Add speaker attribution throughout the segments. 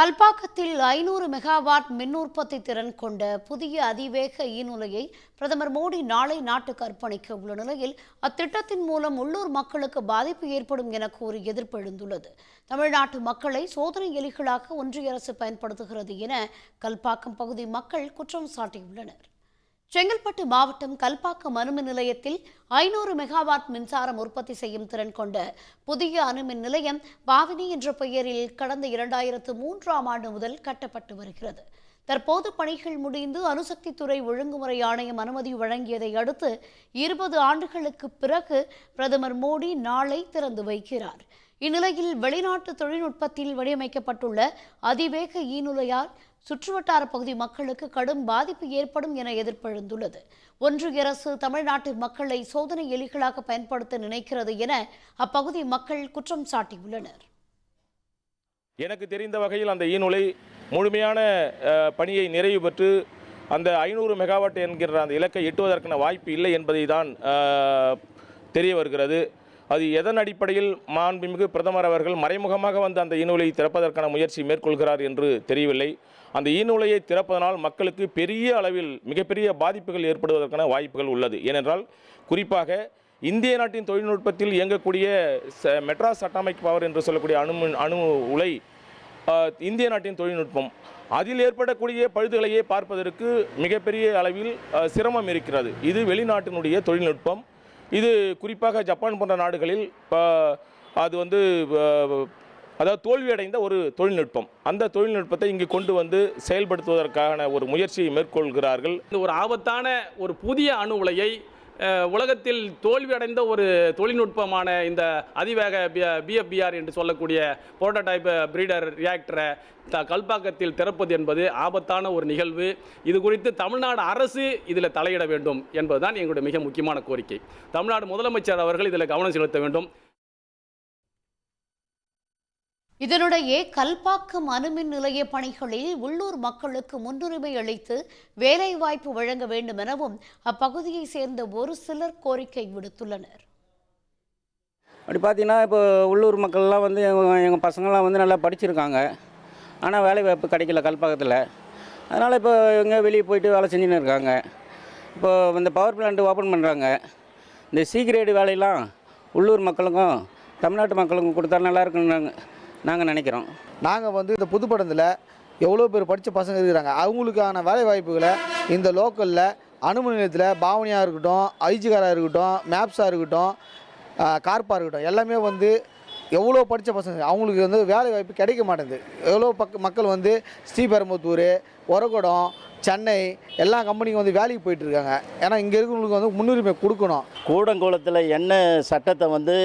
Speaker 1: கல்பாக்கத்தில் ஐநூறு மெகாவாட் மின் உற்பத்தி திறன் கொண்ட புதிய அதிவேக ஈநுலையை பிரதமர் மோடி நாளை நாட்டுக்கு அர்ப்பணிக்க உள்ள நிலையில் அத்திட்டத்தின் மூலம் உள்ளூர் மக்களுக்கு பாதிப்பு ஏற்படும் என கூறி எதிர்ப்பு எழுந்துள்ளது. தமிழ்நாட்டு மக்களை சோதனை எலிகளாக ஒன்றிய அரசு பயன்படுத்துகிறது என கல்பாக்கம் பகுதி மக்கள் குற்றம் சாட்டியுள்ளனர். செங்கல்பட்டு மாவட்டம் கல்பாக்கம் அணுமின் நிலையத்தில் ஐநூறு மெகாவாட் மின்சாரம் உற்பத்தி செய்யும் திறன் கொண்ட புதிய அணுமின் நிலையம் பாவினி என்ற பெயரில் கடந்த இரண்டாயிரத்து மூன்றாம் ஆண்டு முதல் கட்டப்பட்டு வருகிறது. தற்போது பணிகள் முடிந்து அணுசக்தித்துறை ஒழுங்குமுறை ஆணையம் அனுமதி வழங்கியதை அடுத்து இருபது ஆண்டுகளுக்கு பிறகு பிரதமர் மோடி நாளை திறந்து வைக்கிறார். இந்நிலையில் வெளிநாட்டு தொழில்நுட்பத்தில் வடிவமைக்கப்பட்டுள்ள அதிவேக ஈநுலையால் சுற்றுவட்டார பகுதி மக்களுக்கு கடும் பாதிப்பு ஏற்படும் என எதிர்ப்பெழுந்துள்ளது. ஒன்றிய அரசு தமிழ்நாட்டு மக்களை சோதனை எலிகளாக பயன்படுத்த நினைக்கிறது என அப்பகுதி மக்கள் குற்றம் சாட்டியுள்ளனர்.
Speaker 2: எனக்கு தெரிந்த வகையில் அந்த ஈநுலை முழுமையான பணியை நிறைவு பெற்று அந்த ஐநூறு மெகாவாட் என்கிற அந்த இலக்கை எட்டுவதற்கான வாய்ப்பு இல்லை என்பதை தான் தெரிய வருகிறது. அது எதன் அடிப்படையில் மாண்புமிகு பிரதமர் அவர்கள் மறைமுகமாக வந்து அந்த ஈநூலை திறப்பதற்கான முயற்சி மேற்கொள்கிறார் என்று தெரியவில்லை. அந்த ஈநூலையை திறப்பதனால் மக்களுக்கு பெரிய அளவில் மிகப்பெரிய பாதிப்புகள் ஏற்படுவதற்கான வாய்ப்புகள் உள்ளது. ஏனென்றால் குறிப்பாக இந்திய நாட்டின் தொழில்நுட்பத்தில் இயங்கக்கூடிய ச- மெட்ராஸ் அட்டாமிக் பவர் என்று சொல்லக்கூடிய அணு அணு உலை இந்திய நாட்டின் தொழில்நுட்பம். அதில் ஏற்படக்கூடிய பழுதுகளையே பார்ப்பதற்கு மிகப்பெரிய அளவில் சிரமம் இருக்கிறது. இது வெளிநாட்டினுடைய தொழில்நுட்பம். இது குறிப்பாக ஜப்பான் போன்ற நாடுகளில் அது வந்து அதாவது தோல்வியடைந்த ஒரு தொழில்நுட்பம். அந்த தொழில்நுட்பத்தை இங்கு கொண்டு வந்து செயல்படுத்துவதற்கான ஒரு முயற்சியை மேற்கொள்கிறார்கள்.
Speaker 3: இந்த ஒரு ஆபத்தான ஒரு புதிய அணு உலையை உலகத்தில் தோல்வியடைந்த ஒரு தொழில்நுட்பமான இந்த அதிவேக பிஎஃபிஆர் என்று சொல்லக்கூடிய புரோட்டோடைப் பிரீடர் ரியாக்டரை த கல்பாக்கத்தில் திறப்பது என்பது ஆபத்தான ஒரு நிகழ்வு. இது குறித்து தமிழ்நாடு அரசு இதில் தலையிட வேண்டும் என்பதுதான் எங்களுடைய மிக முக்கியமான கோரிக்கை. தமிழ்நாடு முதலமைச்சர் அவர்கள் இதில் கவனம் செலுத்த வேண்டும்.
Speaker 1: இதனிடையே கல்பாக்கம் அணுமின் நிலைய பணிகளில் உள்ளூர் மக்களுக்கு முன்னுரிமை அளித்து வேலைவாய்ப்பு வழங்க வேண்டும் எனவும் அப்பகுதியை சேர்ந்த ஒரு சிலர் கோரிக்கை விடுத்துள்ளனர்.
Speaker 4: அப்படி பார்த்தீங்கன்னா இப்போ உள்ளூர் மக்கள்லாம் வந்து எங்கள் பசங்கள்லாம் வந்து நல்லா படிச்சிருக்காங்க. ஆனால் வேலைவாய்ப்பு கிடைக்கல கல்பாக்கத்தில். அதனால் இப்போ எங்கே வெளியே போயிட்டு வேலை செஞ்சுன்னு இருக்காங்க. இப்போ இந்த பவர் பிளான்ட் ஓப்பன் பண்ணுறாங்க இந்த சி கிரேடு வேலையெல்லாம் உள்ளூர் மக்களுக்கும் தமிழ்நாட்டு மக்களுக்கும் கொடுத்தா நல்லா இருக்குன்னாங்க நாங்கள் நினைக்கிறோம்.
Speaker 5: நாங்கள் வந்து இந்த புதுப்படத்தில் எவ்வளோ பேர் படித்த பசங்க இருக்கிறாங்க. அவங்களுக்கான வேலை வாய்ப்புகளை இந்த லோக்கலில் அணுமின் நிலையத்தில் பாவனியாக இருக்கட்டும் ஐஜிகாராக இருக்கட்டும் மேப்ஸாக இருக்கட்டும் கார்ப்பாக இருக்கட்டும் எல்லாமே வந்து எவ்வளோ படித்த பசங்க அவங்களுக்கு வந்து வேலை வாய்ப்பு கிடைக்க மாட்டேங்குது. எவ்வளோ பக் மக்கள் வந்து ஸ்ரீபெரும்புத்தூர் ஒரகுடம் சென்னை எல்லா கம்பெனிக்கும் வந்து வேலைக்கு போயிட்டுருக்காங்க. ஏன்னா இங்கே இருக்கிறவங்களுக்கு வந்து முன்னுரிமை கொடுக்கணும்.
Speaker 6: கூடங்குளத்தில் என்ன சட்டத்தை வந்து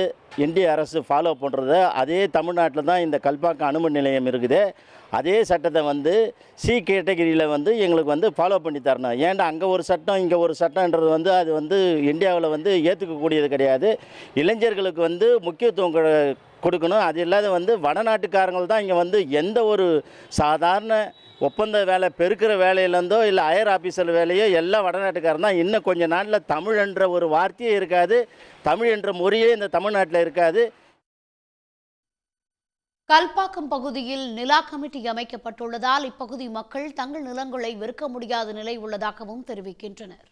Speaker 6: இந்திய அரசு ஃபாலோ பண்ணுறதோ அதே தமிழ்நாட்டில் தான் இந்த கல்பாக்கம் அணுமின் நிலையம் இருக்குது. அதே சட்டத்தை வந்து சி கேட்டகிரியில் வந்து எங்களுக்கு வந்து ஃபாலோ பண்ணி தரணும். ஏன்டா அங்கே ஒரு சட்டம் இங்கே ஒரு சட்டம்ன்றது வந்து அது வந்து இந்தியாவில் வந்து ஏற்றுக்கக்கூடியது கிடையாது. இளைஞர்களுக்கு வந்து முக்கியத்துவம் கொடுக்கணும். அது இல்லாத வந்து வடநாட்டுக்காரங்கள் தான் இங்கே வந்து எந்த ஒரு சாதாரண ஒப்பந்த வேலை பெருக்கிற வேலையிலேருந்தோ இல்லை ஹையர் ஆஃபீஸர் வேலையோ எல்லாம் வடநாட்டுக்காரன் தான். இன்னும் கொஞ்ச நாளில் தமிழ் என்ற ஒரு வார்த்தையே இருக்காது. தமிழ் என்ற மொழியே இந்த தமிழ்நாட்டில் இருக்காது.
Speaker 1: கல்பாக்கம் பகுதியில் நிலா கமிட்டி அமைக்கப்பட்டுள்ளதால் இப்பகுதி மக்கள் தங்கள் நிலங்களை விற்க முடியாத நிலை உள்ளதாகவும் தெரிவிக்கின்றனர்.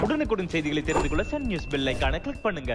Speaker 7: உடனுக்குடன் செய்திகளை தெரிந்து கொள்ள சன் நியூஸ் பெல் ஐகானை கிளிக் பண்ணுங்க.